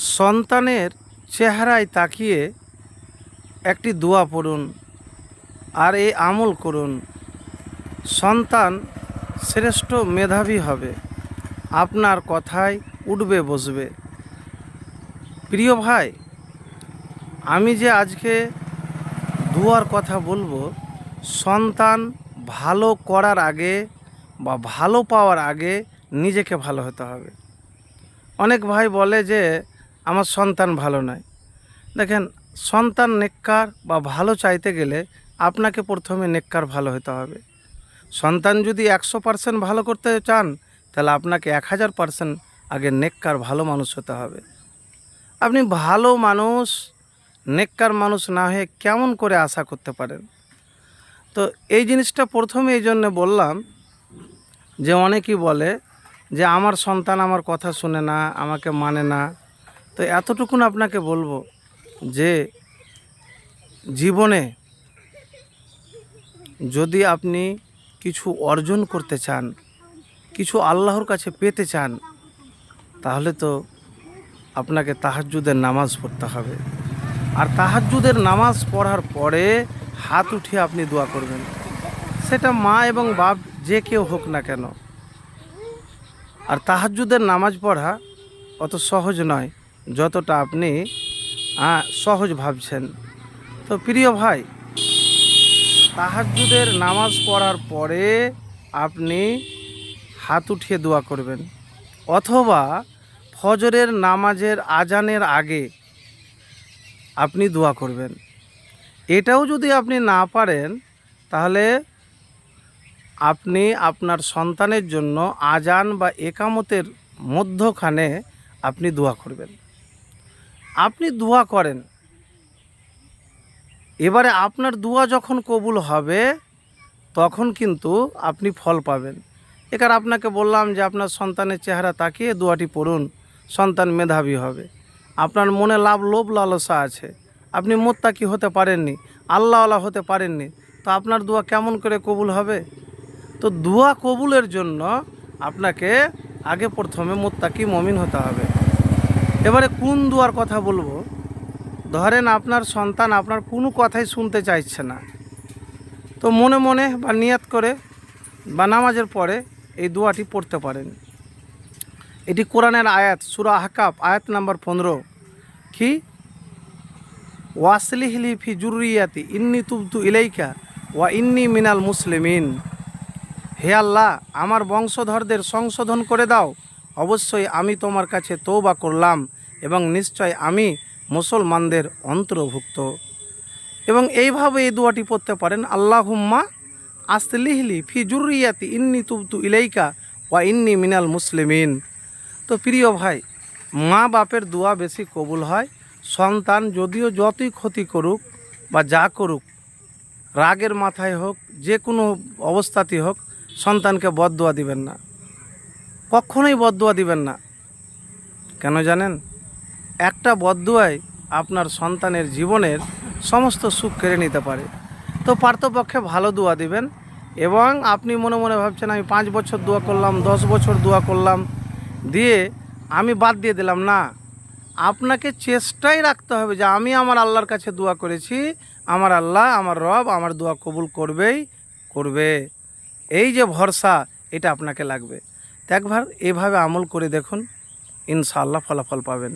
সন্তানের চেহারায় তাকিয়ে একটি দোয়া পড়ুন আর এই আমল করুন। সন্তান শ্রেষ্ঠ মেধাবী হবে। আপনার কথায় উঠবে, বসবে। প্রিয় ভাই, আমি যে আজকে দুয়ার কথা বলব, সন্তান ভালো করার আগে বা ভালো পাওয়ার আগে নিজেকে ভালো হতে হবে। অনেক ভাই বলে যে আমার সন্তান ভালো নয়। দেখেন, সন্তান নেককার বা ভালো চাইতে গেলে আপনাকে প্রথমে নেককার ভালো হতে হবে। সন্তান যদি একশো পার্সেন্ট ভালো করতে চান, তাহলে আপনাকে এক হাজার পার্সেন্ট আগে নেককার ভালো মানুষ হতে হবে। আপনি ভালো মানুষ, নেককার মানুষ না হয়ে কেমন করে আশা করতে পারেন? তো এই জিনিসটা প্রথমে এই জন্যে বললাম যে, অনেকেই বলে যে, আমার সন্তান আমার কথা শুনে না, আমাকে মানে না। তো এতটুকুন আপনাকে বলব যে জীবনে যদি আপনি কিছু অর্জন করতে চান, কিছু আল্লাহর কাছে পেতে চান, তাহলে তো আপনাকে তাহাজ্জুদের নামাজ পড়তে হবে। আর তাহাজ্জুদের নামাজ পড়ার পরে হাত উঠিয়ে আপনি দোয়া করবেন। সেটা মা এবং বাপ যে কেউ হোক না কেন। আর তাহাজ্জুদের নামাজ পড়া অত সহজ নয়। যতটা আপনি সহজ ভাবছেন। তো প্রিয় ভাই, তাহাজ্জুদের নামাজ পড়ার পরে আপনি হাত উঠিয়ে দোয়া করবেন। অথবা ফজরের নামাজের আজানের আগে আপনি দোয়া করবেন। এটাও যদি আপনি না পারেন, তাহলে আপনি আপনার সন্তানের জন্য আজান বা একামতের মধ্যখানে আপনি দোয়া করবেন। আপনি দোয়া করেন। এবারে আপনার দোয়া যখন কবুল হবে, তখন কিন্তু আপনি ফল পাবেন। এখানে আপনাকে বললাম যে আপনার সন্তানের চেহারা তাকিয়ে দোয়াটি পড়ুন, সন্তান মেধাবী হবে। আপনার মনে লাভ, লোভ, লালসা আছে। আপনি মোত্তাকি হতে পারেননি, আল্লাহওয়ালা হতে পারেননি। তো আপনার দোয়া কেমন করে কবুল হবে? তো দোয়া কবুলের জন্য আপনাকে আগে প্রথমে মোত্তাকি মমিন হতে হবে। এবারে কোন দুয়ার কথা বলব? ধরেন আপনার সন্তান আপনার কোনো কথাই শুনতে চাইছে না। তো মনে মনে বা নিয়াত করে বা নামাজের পরে এই দোয়াটি পড়তে পারেন। এটি কোরআনের আয়াত, সুরা হাকাব আয়াত নাম্বার পনেরো। কি? ওয়াসলিহলি ফি জুরিয়াতি ইন্নি তুবতু ইলাইকা ওয়া ইন্নি মিনাল মুসলিমিন। হে আল্লাহ, আমার বংশধরদের সংশোধন করে দাও। অবশ্যই আমি তোমার কাছে তৌবা করলাম এবং নিশ্চয় আমি মুসলমানদের অন্তর্ভুক্ত। এবং এইভাবে এই দোয়াটি পড়তে পারেন আল্লাহ হুম্মা আসলিহলি ফি জুরিয়াতি ইন্নি তুবতু ইলাইকা ওয়া ইন্নি মিনাল মুসলিমিন। তো প্রিয় ভাই, মা বাপের দোয়া বেশি কবুল হয়, সন্তান যদিও যতই ক্ষতি করুক বা যা করুক, রাগের মাথায় হোক, যে কোনো অবস্থাতেই হোক, সন্তানকে বদ দোয়া দিবেন না। কখনোই বদদোয়া দিবেন না। কেন জানেন? একটা বদদোয়ায় আপনার সন্তানের জীবনের সমস্ত সুখ কেড়ে নিতে পারে। তো পার্থপক্ষে ভালো দোয়া দিবেন এবং আপনি মনে মনে ভাবছেন, আমি পাঁচ বছর দোয়া করলাম, দশ বছর দোয়া করলাম, দিয়ে আমি বাদ দিয়ে দিলাম। না, আপনাকে চেষ্টাই রাখতে হবে যে আমি আমার আল্লাহর কাছে দোয়া করেছি, আমার আল্লাহ, আমার রব আমার দোয়া কবুল করবেই করবে। এই যে ভরসা, এটা আপনাকে লাগবে। একবার এভাবে আমল করে দেখুন ইনশাআল্লাহ ফলাফল পাবেন।